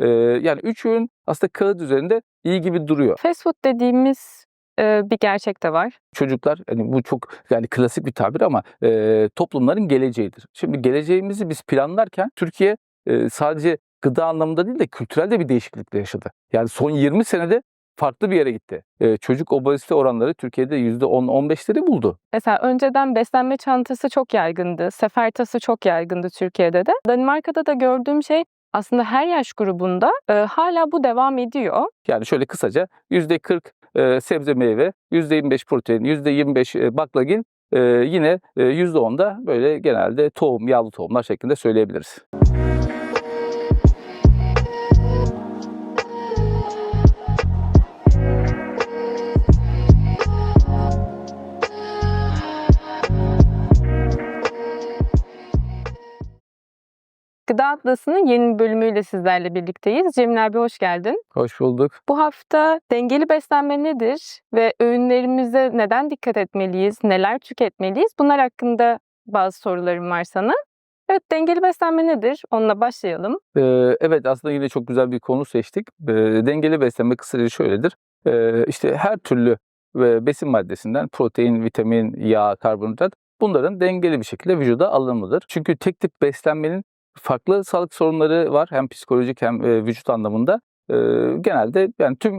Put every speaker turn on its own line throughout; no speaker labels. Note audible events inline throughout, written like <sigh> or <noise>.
Eee, yani 3 öğün aslında kağıt üzerinde iyi gibi duruyor.
Fast food dediğimiz, eee, bir gerçek de var.
Çocuklar, hani, bu çok, yani, klasik bir tabir ama, eee, toplumların geleceğidir. Şimdi geleceğimizi biz planlarken Türkiye, eee, sadece gıda anlamında değil de kültürel de bir değişiklik de yaşadı. Yani son 20 senede farklı bir yere gitti. Eee, çocuk obezite oranları Türkiye'de %10-15'leri buldu.
Mesela önceden beslenme çantası çok yaygındı. Sefer tası çok yaygındı Türkiye'de de. Danimarka'da da gördüğüm şey aslında her yaş grubunda, eee, hâlâ bu devam ediyor.
Yani şöyle kısaca %40, eee, sebze meyve, %25 protein, %25, eee, baklagil, eee, yine, eee, %10 da böyle genelde tohum, yağlı tohumlar şeklinde söyleyebiliriz.
Gıda Atlası'nın yeni bölümüyle sizlerle birlikteyiz. Cemil abi hoş geldin.
Hoş bulduk.
Bu hafta dengeli beslenme nedir ve öğünlerimize neden dikkat etmeliyiz, neler tüketmeliyiz? Bunlar hakkında bazı sorularım var sana. Evet, dengeli beslenme nedir? Onunla başlayalım.
Eee, evet, aslında yine çok güzel bir konu seçtik. Eee, dengeli beslenme kısaca şöyledir. Eee, işte her türlü, eee, besin maddesinden protein, vitamin, yağ, karbonhidrat bunların dengeli bir şekilde vücuda alınımıdır. Çünkü tek tip beslenmenin farklı sağlık sorunları var. Hem psikolojik hem, vücut anlamında. Genelde yani tüm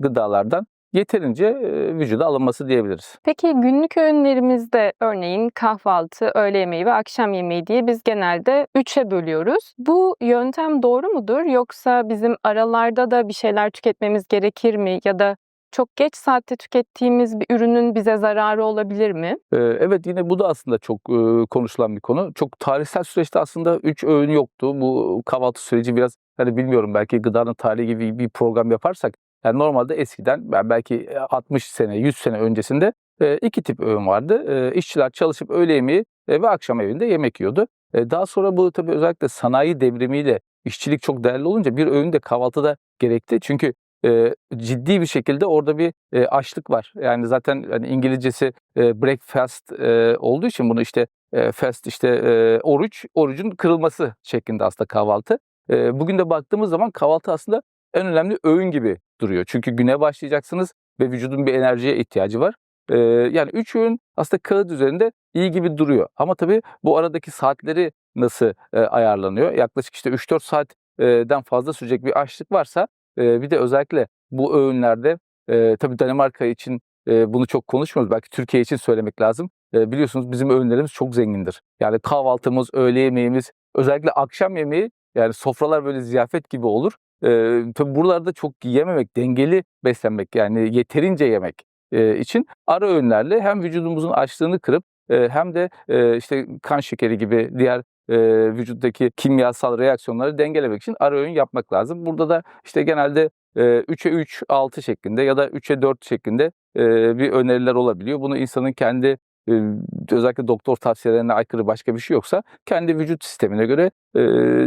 gıdalardan yeterince, vücuda alınması diyebiliriz.
Peki günlük öğünlerimizde örneğin kahvaltı, öğle yemeği ve akşam yemeği diye biz genelde 3'e bölüyoruz. Bu yöntem doğru mudur yoksa bizim aralarda da bir şeyler tüketmemiz gerekir mi ya da çok geç saatte tükettiğimiz bir ürünün bize zararı olabilir mi?
Evet, yine bu da aslında çok, konuşulan bir konu. Çok tarihsel süreçte aslında 3 öğün yoktu. Bu kahvaltı süreci biraz, hani, bilmiyorum belki gıdanın tarihi gibi bir program yaparsak, yani, normalde eskiden ben belki, eee, 60 sene, 100 sene öncesinde, 2 tip öğün vardı. İşçiler çalışıp öğle yemeği, ve akşam evinde yemek yiyordu. Daha sonra bu tabii özellikle sanayi devrimiyle işçilik çok değerli olunca bir öğün de kahvaltıda gerekti. Çünkü, eee, ciddi bir şekilde orada bir, eee, açlık var. Yani, zaten, hani, İngilizcesi, eee, breakfast, eee, olduğu için bunu, işte, eee, fast, işte, eee, oruç, orucun kırılması şeklinde aslında kahvaltı. Eee, bugün de baktığımız zaman kahvaltı aslında en önemli öğün gibi duruyor. Çünkü güne başlayacaksınız ve vücudun bir enerjiye ihtiyacı var. Eee, yani 3 öğün aslında kağıt üzerinde iyi gibi duruyor ama tabii bu aradaki saatleri nasıl, eee, ayarlanıyor? Yaklaşık, işte, 3-4 saat den fazla sürecek bir açlık varsa, eee, bir de özellikle bu öğünlerde, eee, tabii Danimarka için, eee, bunu çok konuşmuyoruz. Belki Türkiye için söylemek lazım. Eee, biliyorsunuz bizim öğünlerimiz çok zengindir. Yani kahvaltımız, öğle yemeğimiz, özellikle akşam yemeği, yani sofralar böyle ziyafet gibi olur. Eee, tabii buralarda çok yememek, dengeli beslenmek, yani yeterince yemek, eee, için ara öğünlerle hem vücudumuzun açlığını kırıp, eee, hem de, eee, işte, kan şekeri gibi diğer, eee, vücuttaki kimyasal reaksiyonları dengelemek için ara öğün yapmak lazım. Burada da, işte, genelde, eee, 3'e 3, 6 şeklinde ya da 3'e 4 şeklinde, eee, bir öneriler olabiliyor. Bunu insanın kendi, özellikle doktor tavsiyelerine aykırı başka bir şey yoksa kendi vücut sistemine göre,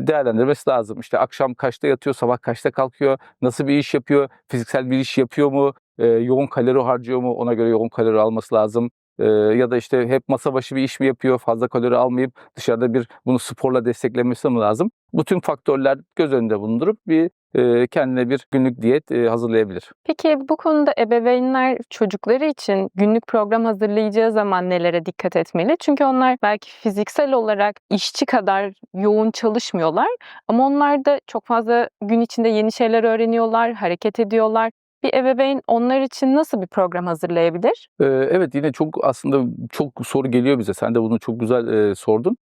değerlendirmesi lazım. İşte, akşam kaçta yatıyor, sabah kaçta kalkıyor, nasıl bir iş yapıyor, fiziksel bir iş yapıyor mu, yoğun kalori harcıyor mu, ona göre yoğun kalori alması lazım. Ya da, işte, hep masa başı bir iş mi yapıyor, fazla kalori almayıp dışarıda bir bunu sporla desteklemesi mi lazım? Bu tüm faktörler göz önünde bulundurup bir, kendine bir günlük diyet, hazırlayabilir.
Peki bu konuda ebeveynler çocukları için günlük program hazırlayacağı zaman nelere dikkat etmeli? Çünkü onlar belki fiziksel olarak işçi kadar yoğun çalışmıyorlar ama onlar da çok fazla gün içinde yeni şeyler öğreniyorlar, hareket ediyorlar. Bir ebeveyn onlar için nasıl bir program hazırlayabilir?
Eee, evet, yine çok aslında çok soru geliyor bize. Sen de bunu çok güzel, eee, sordun.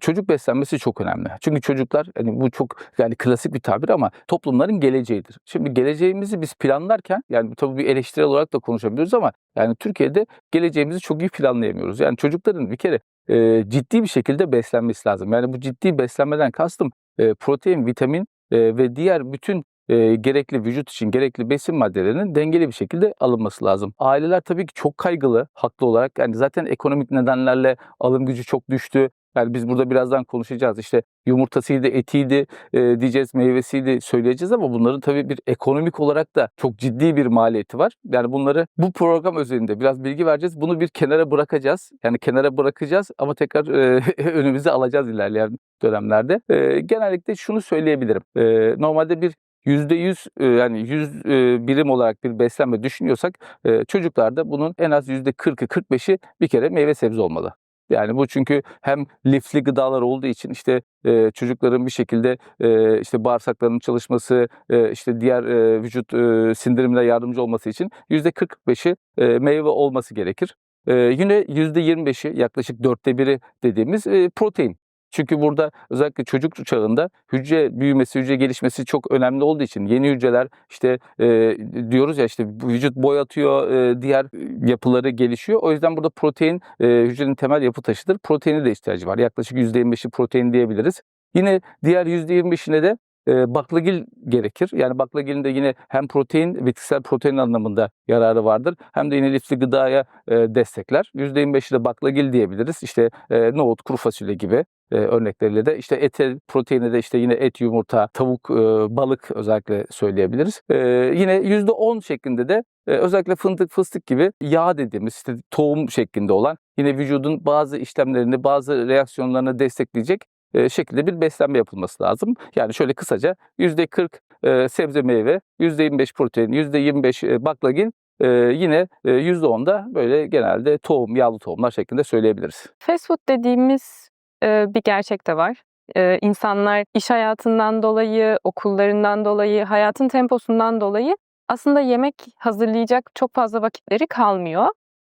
Çocuk beslenmesi çok önemli. Çünkü çocuklar, hani, bu çok, yani, klasik bir tabir ama toplumların geleceğidir. Şimdi geleceğimizi biz planlarken, yani, tabii bir eleştirel olarak da konuşabiliyoruz ama, yani, Türkiye'de geleceğimizi çok iyi planlayamıyoruz. Yani, çocukların bir kere, eee, ciddi bir şekilde beslenmesi lazım. Yani, bu ciddi beslenmeden kastım, eee, protein, vitamin, eee, ve diğer bütün, eee, gerekli vücut için gerekli besin maddelerinin dengeli bir şekilde alınması lazım. Aileler tabii ki çok kaygılı haklı olarak. Yani, zaten ekonomik nedenlerle alım gücü çok düştü. Yani biz burada birazdan konuşacağız. İşte yumurtasıydı, etiydi, e, diyeceğiz, meyvesiydi söyleyeceğiz ama bunların tabii bir ekonomik olarak da çok ciddi bir maliyeti var. Yani bunları bu program özelinde biraz bilgi vereceğiz. Bunu bir kenara bırakacağız. Yani kenara bırakacağız ama tekrar e, <laughs> önümüze alacağız ilerleyen dönemlerde. E, genellikle şunu söyleyebilirim. E, normalde bir %100 e, yani 100 e, birim olarak bir beslenme düşünüyorsak e, çocuklarda bunun en az %40'ı 45'i bir kere meyve sebze olmalı. Yani bu çünkü hem lifli gıdalar olduğu için işte e, çocukların bir şekilde e, işte bağırsaklarının çalışması, e, işte diğer e, vücut e, sindirimine yardımcı olması için %40-45'i e, meyve olması gerekir. E, yine %25'i yaklaşık dörtte biri dediğimiz e, protein. Çünkü burada özellikle çocuk çağında hücre büyümesi, hücre gelişmesi çok önemli olduğu için yeni hücreler işte e, diyoruz ya işte vücut boyatıyor, e, diğer yapıları gelişiyor. O yüzden burada protein e, hücrenin temel yapı taşıdır. Proteine de ihtiyacı var. Yaklaşık %25'i protein diyebiliriz. Yine diğer %25'ine de e, baklagil gerekir. Yani baklagilin de yine hem protein, bitkisel protein anlamında yararı vardır. Hem de yine lifli gıdaya e, destekler. %25'i de baklagil diyebiliriz. İşte e, nohut, kuru fasulye gibi e, örnekleriyle de işte ete proteini de işte yine et, yumurta, tavuk, e, balık özellikle söyleyebiliriz. E, yine %10 şeklinde de e, özellikle fındık, fıstık gibi yağ dediğimiz işte tohum şeklinde olan yine vücudun bazı işlemlerini, bazı reaksiyonlarını destekleyecek şekilde bir beslenme yapılması lazım. Yani şöyle kısaca %40 e, sebze meyve, %25 protein, %25 e, baklagil, e, yine e, %10 da böyle genelde tohum, yağlı tohumlar şeklinde söyleyebiliriz.
Fast food dediğimiz bir gerçek de var. E, insanlar iş hayatından dolayı, okullarından dolayı, hayatın temposundan dolayı aslında yemek hazırlayacak çok fazla vakitleri kalmıyor.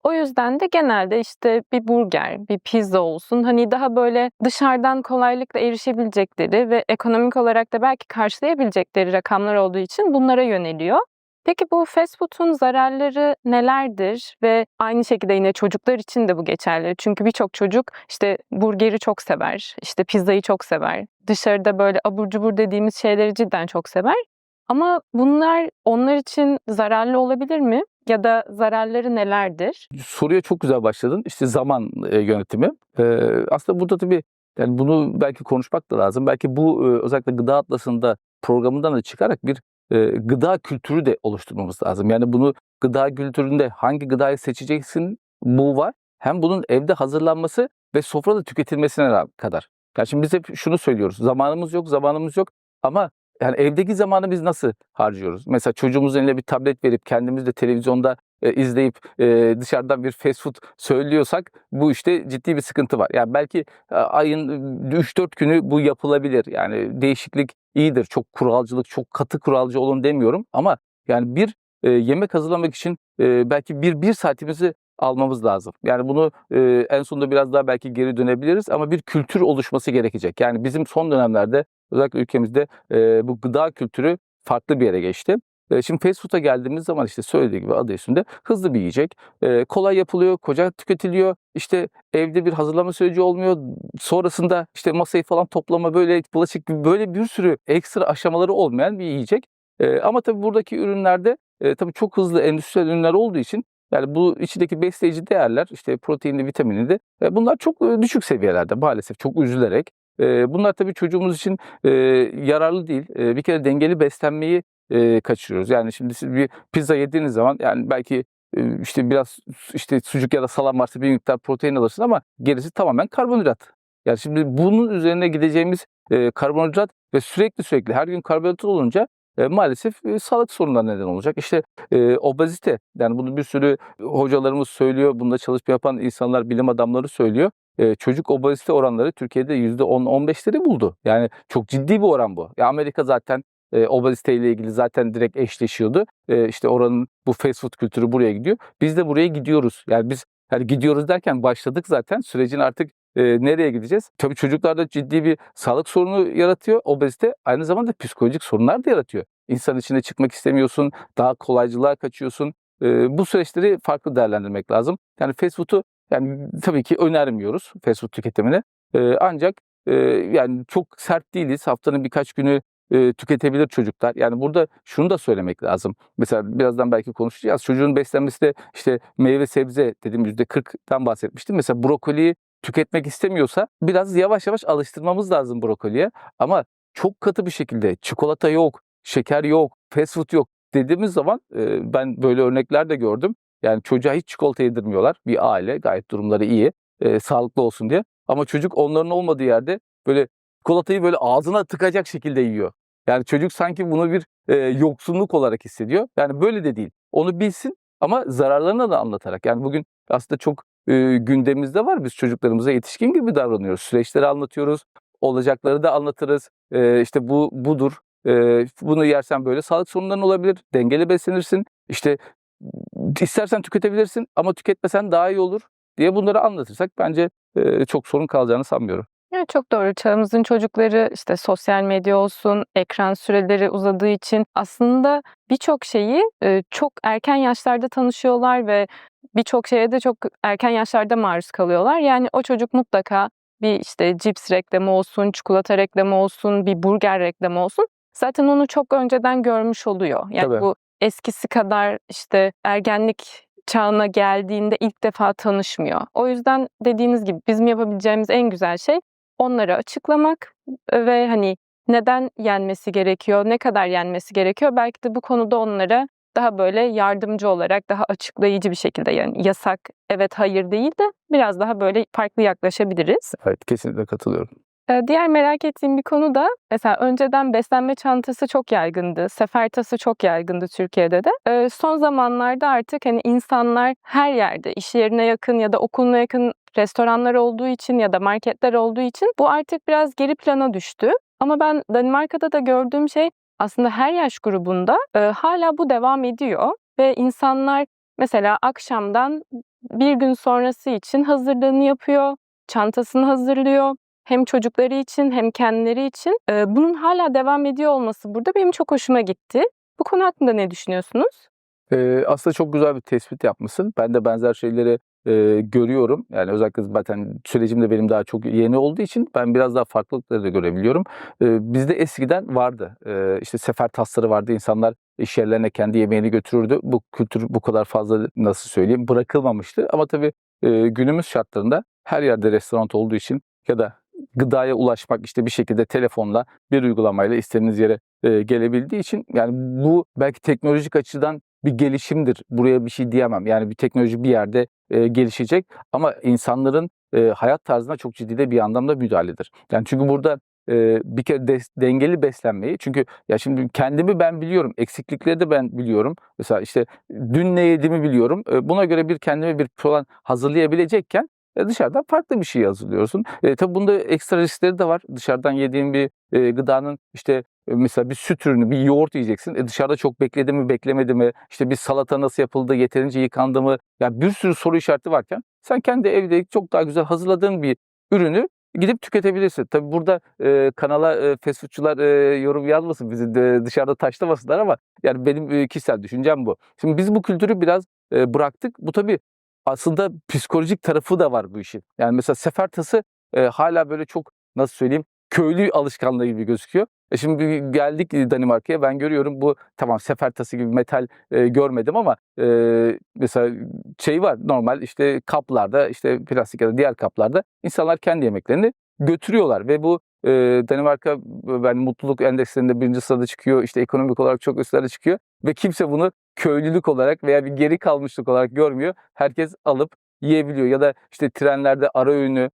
O yüzden de genelde işte bir burger, bir pizza olsun hani daha böyle dışarıdan kolaylıkla erişebilecekleri ve ekonomik olarak da belki karşılayabilecekleri rakamlar olduğu için bunlara yöneliyor. Peki bu fast food'un zararları nelerdir ve aynı şekilde yine çocuklar için de bu geçerli. Çünkü birçok çocuk işte burgeri çok sever, işte pizzayı çok sever. Dışarıda böyle abur cubur dediğimiz şeyleri cidden çok sever. Ama bunlar onlar için zararlı olabilir mi? Ya da zararları nelerdir?
Soruya çok güzel başladın. İşte zaman e, yönetimi. Aslında burada tabii yani bunu belki konuşmak da lazım. Belki bu e, özellikle gıda atlasında programından da çıkarak bir gıda kültürü de oluşturmamız lazım. Yani bunu gıda kültüründe hangi gıdayı seçeceksin bu var. Hem bunun evde hazırlanması ve sofrada tüketilmesine kadar. Yani şimdi biz hep şunu söylüyoruz. Zamanımız yok, zamanımız yok. Ama yani evdeki zamanı biz nasıl harcıyoruz? Mesela çocuğumuzun eline bir tablet verip kendimiz de televizyonda e, izleyip e, dışarıdan bir fast food söylüyorsak bu işte ciddi bir sıkıntı var. Yani belki e, ayın 3-4 günü bu yapılabilir. Yani değişiklik iyidir. Çok kuralcılık, çok katı kuralcı olun demiyorum ama yani bir e, yemek hazırlamak için e, belki bir bir saatimizi almamız lazım. Yani bunu e, en sonunda biraz daha belki geri dönebiliriz ama bir kültür oluşması gerekecek. Yani bizim son dönemlerde özellikle ülkemizde e, bu gıda kültürü farklı bir yere geçti. Şimdi fast food'a geldiğimiz zaman işte söylediği gibi adı üstünde hızlı bir yiyecek. Kolay yapılıyor, koca tüketiliyor. İşte evde bir hazırlama süreci olmuyor. Sonrasında işte masayı falan toplama böyle bulaşık gibi böyle bir sürü ekstra aşamaları olmayan bir yiyecek. Ama tabii buradaki ürünlerde tabii çok hızlı endüstriyel ürünler olduğu için yani bu içindeki besleyici değerler işte proteinli, vitaminli de bunlar çok düşük seviyelerde maalesef çok üzülerek. Bunlar tabii çocuğumuz için yararlı değil. Bir kere dengeli beslenmeyi e, kaçırıyoruz. Yani şimdi siz bir pizza yediğiniz zaman yani belki e, işte biraz işte sucuk ya da salam varsa bir miktar protein alırsın ama gerisi tamamen karbonhidrat. Yani şimdi bunun üzerine gideceğimiz e, karbonhidrat ve sürekli sürekli her gün karbonhidrat olunca e, maalesef e, sağlık sorunlarına neden olacak. İşte e, obezite yani bunu bir sürü hocalarımız söylüyor. Bunda çalışma yapan insanlar, bilim adamları söylüyor. E, çocuk obezite oranları Türkiye'de %10-15'leri buldu. Yani çok ciddi bir oran bu. Ya Amerika zaten e, obezite ile ilgili zaten direkt eşleşiyordu. E, işte oranın bu fast food kültürü buraya gidiyor. Biz de buraya gidiyoruz. Yani biz yani gidiyoruz derken başladık zaten. Sürecin artık e, nereye gideceğiz? Tabii çocuklarda ciddi bir sağlık sorunu yaratıyor. Obezite aynı zamanda psikolojik sorunlar da yaratıyor. İnsan içine çıkmak istemiyorsun, daha kolaycılığa kaçıyorsun. E, bu süreçleri farklı değerlendirmek lazım. Yani fast food'u yani tabii ki önermiyoruz fast food tüketimini. E, ancak e, yani çok sert değiliz. Haftanın birkaç günü e, tüketebilir çocuklar. Yani burada şunu da söylemek lazım. Mesela birazdan belki konuşacağız. Çocuğun beslenmesi de işte meyve sebze dediğim %40'dan bahsetmiştim. Mesela brokoliyi tüketmek istemiyorsa biraz yavaş yavaş alıştırmamız lazım brokoliye. Ama çok katı bir şekilde çikolata yok, şeker yok, fast food yok dediğimiz zaman e, ben böyle örnekler de gördüm. Yani çocuğa hiç çikolata yedirmiyorlar. Bir aile gayet durumları iyi, e, sağlıklı olsun diye. Ama çocuk onların olmadığı yerde böyle çikolatayı böyle ağzına tıkacak şekilde yiyor. Yani çocuk sanki bunu bir e, yoksunluk olarak hissediyor. Yani böyle de değil. Onu bilsin ama zararlarını da anlatarak. Yani bugün aslında çok e, gündemimizde var. Biz çocuklarımıza yetişkin gibi davranıyoruz. Süreçleri anlatıyoruz. Olacakları da anlatırız. E, işte bu budur. E, bunu yersen böyle sağlık sorunların olabilir. Dengeli beslenirsin. İşte istersen tüketebilirsin ama tüketmesen daha iyi olur diye bunları anlatırsak bence e, çok sorun kalacağını sanmıyorum.
Evet, çok doğru. Çağımızın çocukları işte sosyal medya olsun, ekran süreleri uzadığı için aslında birçok şeyi e, çok erken yaşlarda tanışıyorlar ve birçok şeye de çok erken yaşlarda maruz kalıyorlar. Yani o çocuk mutlaka bir işte cips reklamı olsun, çikolata reklamı olsun, bir burger reklamı olsun. Zaten onu çok önceden görmüş oluyor. Yani
Tabii.
bu eskisi kadar işte ergenlik çağına geldiğinde ilk defa tanışmıyor. O yüzden dediğiniz gibi bizim yapabileceğimiz en güzel şey onlara açıklamak ve hani neden yenmesi gerekiyor, ne kadar yenmesi gerekiyor. Belki de bu konuda onlara daha böyle yardımcı olarak, daha açıklayıcı bir şekilde yani yasak, evet, hayır değil de biraz daha böyle farklı yaklaşabiliriz.
Evet kesinlikle katılıyorum.
Diğer merak ettiğim bir konu da mesela önceden beslenme çantası çok yaygındı. Sefer tası çok yaygındı Türkiye'de de. Son zamanlarda artık hani insanlar her yerde iş yerine yakın ya da okuluna yakın restoranlar olduğu için ya da marketler olduğu için bu artık biraz geri plana düştü. Ama ben Danimarka'da da gördüğüm şey aslında her yaş grubunda eee, hâlâ bu devam ediyor ve insanlar mesela akşamdan bir gün sonrası için hazırlığını yapıyor, çantasını hazırlıyor. Hem çocukları için hem kendileri için. Eee, bunun hâlâ devam ediyor olması burada benim çok hoşuma gitti. Bu konu hakkında ne düşünüyorsunuz?
Eee, aslında çok güzel bir tespit yapmışsın. Ben de benzer şeyleri, eee, görüyorum. Yani özellikle zaten sürecim de benim daha çok yeni olduğu için ben biraz daha farklılıkları da görebiliyorum. Eee, bizde eskiden vardı. Eee, işte sefer tasları vardı. İnsanlar iş yerlerine kendi yemeğini götürürdü. Bu kültür bu kadar fazla nasıl söyleyeyim bırakılmamıştı. Ama tabii, eee, günümüz şartlarında her yerde restoran olduğu için ya da gıdaya ulaşmak işte bir şekilde telefonla bir uygulamayla istediğiniz yere, eee, gelebildiği için yani bu belki teknolojik açıdan bir gelişimdir. Buraya bir şey diyemem. Yani bir teknoloji bir yerde, eee, gelişecek ama insanların, eee, hayat tarzına çok ciddi de bir anlamda müdahaledir. Yani çünkü burada, eee, bir kere des dengeli beslenmeyi çünkü ya şimdi kendimi ben biliyorum, eksiklikleri de ben biliyorum. Mesela işte dün ne yediğimi biliyorum. Eee, buna göre bir kendime bir plan hazırlayabilecekken, eee, dışarıdan farklı bir şey hazırlıyorsun. Eee, tabii bunda ekstra riskleri de var. Dışarıdan yediğin bir, eee, gıdanın işte, mesela bir süt ürünü, bir yoğurt yiyeceksin. E, dışarıda çok bekledi mi, beklemedi mi? İşte bir salata nasıl yapıldı, yeterince yıkandı mı? Ya bir sürü soru işareti varken sen kendi evde çok daha güzel hazırladığın bir ürünü gidip tüketebilirsin. Tabii burada, eee, kanala, eee, fast food'cular, eee, yorum yazmasın, bizi de dışarıda taşlamasınlar ama yani benim, eee, kişisel düşüncem bu. Şimdi biz bu kültürü biraz, eee, bıraktık. Bu tabii aslında psikolojik tarafı da var bu işin. Yani mesela sefer tası, eee, hâlâ böyle çok nasıl söyleyeyim köylü alışkanlığı gibi gözüküyor. E, şimdi geldik, Danimarka'ya ben görüyorum bu tamam sefer tası gibi metal, eee, görmedim ama, eee, mesela şey var normal işte kaplarda işte plastik ya da diğer kaplarda insanlar kendi yemeklerini götürüyorlar ve bu, eee, Danimarka ben mutluluk endekslerinde 1. sırada çıkıyor. İşte ekonomik olarak çok üstlerde çıkıyor ve kimse bunu köylülük olarak veya bir geri kalmışlık olarak görmüyor. Herkes alıp yiyebiliyor ya da işte trenlerde ara öğünü,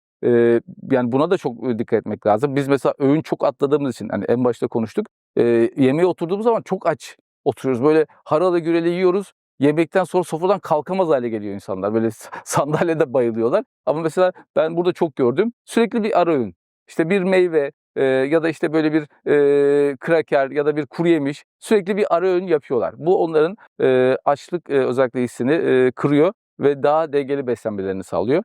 yani buna da çok, dikkat etmek lazım. Biz mesela öğün çok atladığımız için hani en başta konuştuk. Eee, yemeğe oturduğumuz zaman çok aç oturuyoruz. Böyle harala gürele yiyoruz. Yemekten sonra sofradan kalkamaz hâle geliyor insanlar. Böyle <laughs> sandalyede bayılıyorlar. Ama mesela ben burada çok gördüm. Sürekli bir ara öğün. İşte bir meyve, eee, ya da işte böyle bir, eee, kraker ya da bir kuruyemiş sürekli bir ara öğün yapıyorlar. Bu onların, eee, açlık, eee, özellikle hissini, eee, kırıyor ve daha dengeli beslenmelerini sağlıyor.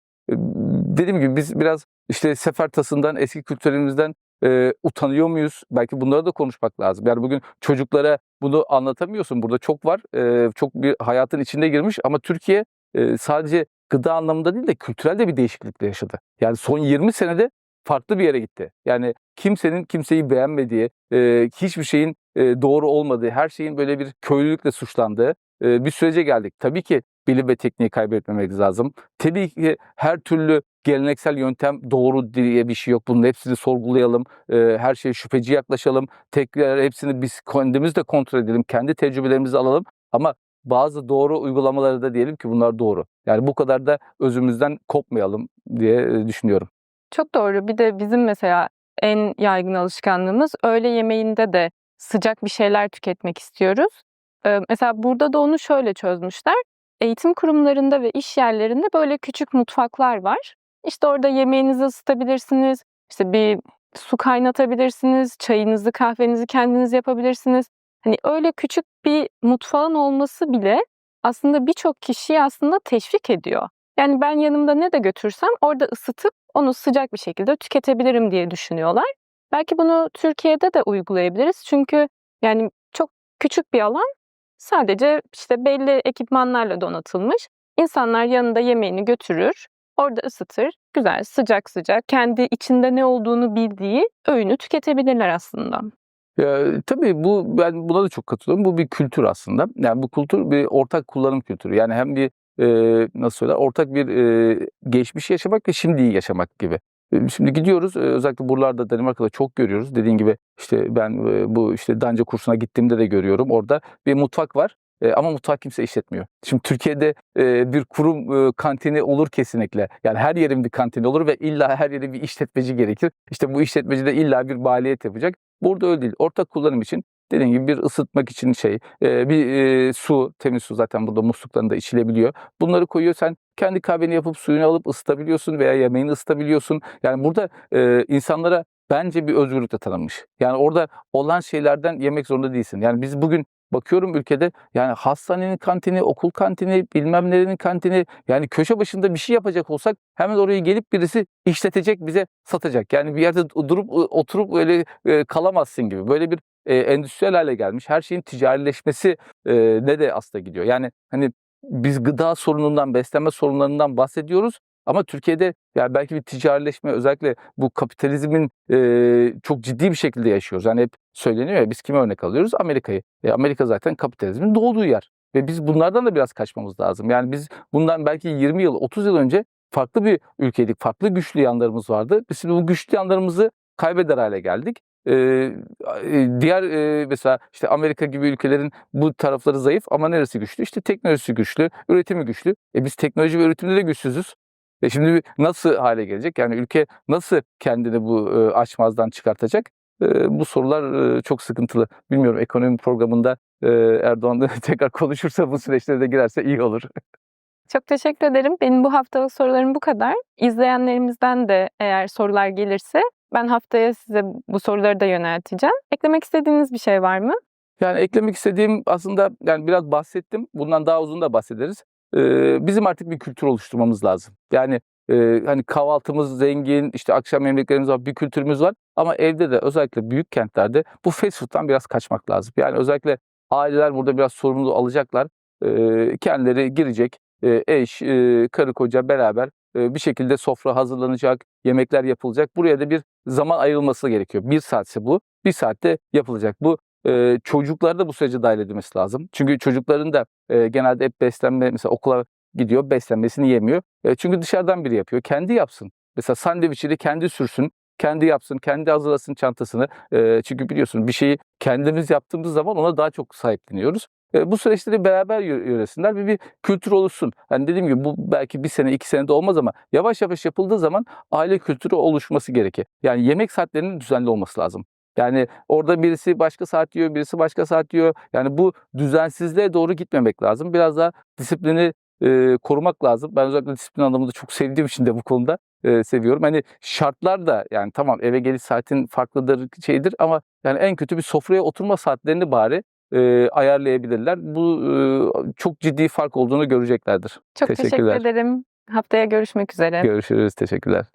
Dediğim gibi biz biraz işte sefer tasından, eski kültürlerimizden, eee, utanıyor muyuz? Belki bunları da konuşmak lazım. Yani bugün çocuklara bunu anlatamıyorsun. Burada çok var. Eee, çok bir hayatın içine girmiş ama Türkiye, eee, sadece gıda anlamında değil de kültürel de bir değişiklik de yaşadı. Yani son 20 senede farklı bir yere gitti. Yani kimsenin kimseyi beğenmediği, eee, hiçbir şeyin, eee, doğru olmadığı, her şeyin böyle bir köylülükle suçlandığı, eee, bir sürece geldik. Tabii ki bilim ve tekniği kaybetmemek lazım. Tabii ki her türlü, geleneksel yöntem doğru diye bir şey yok. Bunun hepsini sorgulayalım. Eee, her şeye şüpheci yaklaşalım. Tekrar hepsini biz kendimiz de kontrol edelim. Kendi tecrübelerimizi alalım. Ama bazı doğru uygulamaları da diyelim ki bunlar doğru. Yani bu kadar da özümüzden kopmayalım diye eee, düşünüyorum.
Çok doğru. Bir de bizim mesela en yaygın alışkanlığımız öğle yemeğinde de sıcak bir şeyler tüketmek istiyoruz. Eee, mesela burada da onu şöyle çözmüşler. Eğitim kurumlarında ve iş yerlerinde böyle küçük mutfaklar var. İşte orada yemeğinizi ısıtabilirsiniz. İşte bir su kaynatabilirsiniz. Çayınızı, kahvenizi kendiniz yapabilirsiniz. Hani öyle küçük bir mutfağın olması bile aslında birçok kişiyi aslında teşvik ediyor. Yani ben yanımda ne de götürsem orada ısıtıp onu sıcak bir şekilde tüketebilirim diye düşünüyorlar. Belki bunu Türkiye'de de uygulayabiliriz. Çünkü yani çok küçük bir alan sadece işte belli ekipmanlarla donatılmış. İnsanlar yanında yemeğini götürür, orada ısıtır, güzel sıcak sıcak kendi içinde ne olduğunu bildiği öğünü tüketebilirler aslında.
Ya, tabii bu ben buna da çok katılıyorum. Bu bir kültür aslında. Yani bu kültür bir ortak kullanım kültürü. Yani hem bir eee, nasıl söyler ortak bir eee, geçmişi yaşamak ve şimdiyi yaşamak gibi. Eee, Şimdi gidiyoruz özellikle buralarda Danimarka'da çok görüyoruz. Dediğin gibi işte ben bu işte Danca kursuna gittiğimde de görüyorum. Orada bir mutfak var. Eee, ama mutfağı kimse işletmiyor. Şimdi Türkiye'de eee, bir kurum eee, kantini olur kesinlikle. Yani her yerin bir kantini olur ve illa her yerin bir işletmeci gerekir. İşte bu işletmeci de illa bir maliyet yapacak. Burada öyle değil. Ortak kullanım için dediğim gibi bir ısıtmak için şey, eee, bir eee, su, temiz su zaten burada musluklarında içilebiliyor. Bunları koyuyor sen kendi kahveni yapıp suyunu alıp ısıtabiliyorsun veya yemeğini ısıtabiliyorsun. Yani burada eee, insanlara bence bir özgürlük de tanınmış. Yani orada olan şeylerden yemek zorunda değilsin. Yani biz bugün bakıyorum ülkede yani hastanenin kantini, okul kantini, bilmem nerenin kantini yani köşe başında bir şey yapacak olsak hemen oraya gelip birisi işletecek bize satacak. Yani bir yerde durup oturup öyle kalamazsın gibi. Böyle bir eee, endüstriyel hale gelmiş. Her şeyin ticarileşmesi eee, ne de aslında gidiyor. Yani hani biz gıda sorunundan, beslenme sorunlarından bahsediyoruz. Ama Türkiye'de yani belki bir ticarileşme özellikle bu kapitalizmin eee, çok ciddi bir şekilde yaşıyoruz. Yani hep söyleniyor ya biz kime örnek alıyoruz? Amerika'yı. E, Amerika zaten kapitalizmin doğduğu yer. Ve biz bunlardan da biraz kaçmamız lazım. Yani biz bundan belki 20 yıl, 30 yıl önce farklı bir ülkeydik. Farklı güçlü yanlarımız vardı. Biz şimdi bu güçlü yanlarımızı kaybeder hale geldik. Eee, diğer eee, mesela işte Amerika gibi ülkelerin bu tarafları zayıf ama neresi güçlü? İşte teknolojisi güçlü, üretimi güçlü. E biz teknoloji ve üretimde de güçsüzüz. E şimdi nasıl hale gelecek? Yani ülke nasıl kendini bu eee, açmazdan çıkartacak? Eee, bu sorular eee, çok sıkıntılı. Bilmiyorum ekonomi programında Erdoğan <laughs> tekrar konuşursa bu süreçlere de girerse iyi olur.
Çok teşekkür ederim. Benim bu haftalık sorularım bu kadar. İzleyenlerimizden de eğer sorular gelirse ben haftaya size bu soruları da yönelteceğim. Eklemek istediğiniz bir şey var mı?
Yani eklemek istediğim aslında yani biraz bahsettim. Bundan daha uzun da bahsederiz. Bizim artık bir kültür oluşturmamız lazım. Yani eee, hani kahvaltımız zengin, işte akşam yemeklerimiz var, bir kültürümüz var. Ama evde de özellikle büyük kentlerde bu fast food'dan biraz kaçmak lazım. Yani özellikle aileler burada biraz sorumluluğu alacaklar. Eee, kendileri girecek, eee, eş, eee, karı koca beraber eee, bir şekilde sofra hazırlanacak, yemekler yapılacak. Buraya da bir zaman ayrılması gerekiyor. Bir saatse bu, bir saatte yapılacak. Bu eee, çocukları da bu sürece dahil edilmesi lazım. Çünkü çocukların da eee, genelde hep beslenme, mesela okula gidiyor, beslenmesini yemiyor. Eee, çünkü dışarıdan biri yapıyor. Kendi yapsın. Mesela sandviçini kendi sürsün, kendi yapsın, kendi hazırlasın çantasını. Eee, çünkü biliyorsun bir şeyi kendimiz yaptığımız zaman ona daha çok sahipleniyoruz. Eee, bu süreçleri beraber yö yönetsinler ve bir kültür oluşsun. Hani dediğim gibi bu belki 1 sene, 2 senede olmaz ama yavaş yavaş yapıldığı zaman aile kültürü oluşması gerekir. Yani yemek saatlerinin düzenli olması lazım. Yani orada birisi başka saat yiyor, birisi başka saat yiyor. Yani bu düzensizliğe doğru gitmemek lazım. Biraz daha disiplini eee, korumak lazım. Ben özellikle disiplin anlamında çok sevdiğim için de bu konuda eee, seviyorum. Hani şartlar da yani tamam eve geliş saatin farklıdır, şeydir ama yani en kötü bir sofraya oturma saatlerini bari eee, ayarlayabilirler. Bu eee, çok ciddi fark olduğunu göreceklerdir.
Çok teşekkür ederim. Haftaya görüşmek üzere.
Görüşürüz. Teşekkürler.